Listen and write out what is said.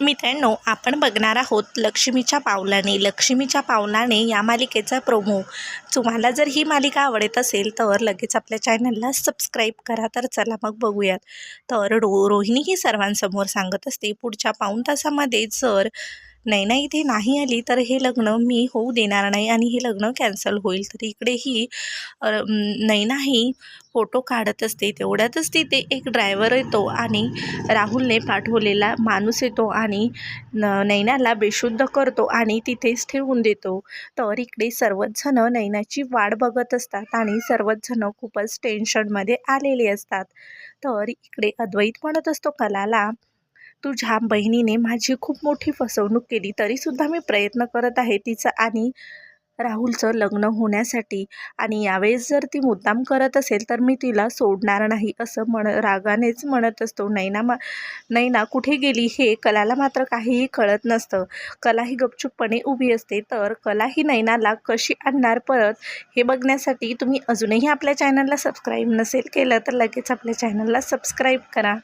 मित्रांनो आपण बघणार आहोत लक्ष्मीच्या पावलाने. लक्ष्मीच्या पावलाने या मालिकेचा प्रोमो तुम्हाला जर ही मालिका आवडत असेल तर लगेच आपल्या चॅनलला सबस्क्राईब करा. तर चला मग बघूयात. तर रो रोहिणी ही सर्वांसमोर सांगत असते पुढच्या पाऊण तासामध्ये जर नैना इथे नाही आली तर हे लग्न मी होऊ देणार नाही आणि हे लग्न कॅन्सल होईल. तर इकडेही नाही नाही फोटो काढत असते तेवढ्यातच तिथे एक ड्रायव्हर येतो आणि राहुलने पाठवलेला माणूस येतो आणि न नैनाला बेशुद्ध करतो आणि तिथेच ठेवून देतो. तर इकडे सर्वचजणं नैनाची वाट बघत असतात आणि सर्वचजण खूपच टेन्शनमध्ये आलेले असतात. तर इकडे अद्वैत म्हणत असतो कलाला तुझ्या बहिणीने माझी खूप मोठी फसवणूक केली तरीसुद्धा मी प्रयत्न करत आहे तिचं आणि राहुलचं लग्न होण्यासाठी. आणि यावेळेस जर ती मुद्दाम करत असेल तर मी तिला सोडणार नाही असं म्हण रागानेच म्हणत असतो. नैना मा नैना कुठे गेली हे कलाला मात्र काहीही कळत नसतं. कला ही गपचूपपणे उभी असते तर कला ही नैनाला कशी आणणार परत हे बघण्यासाठी तुम्ही अजूनही आपल्या चॅनलला सबस्क्राईब नसेल केलं तर लगेच आपल्या चॅनलला सबस्क्राईब करा.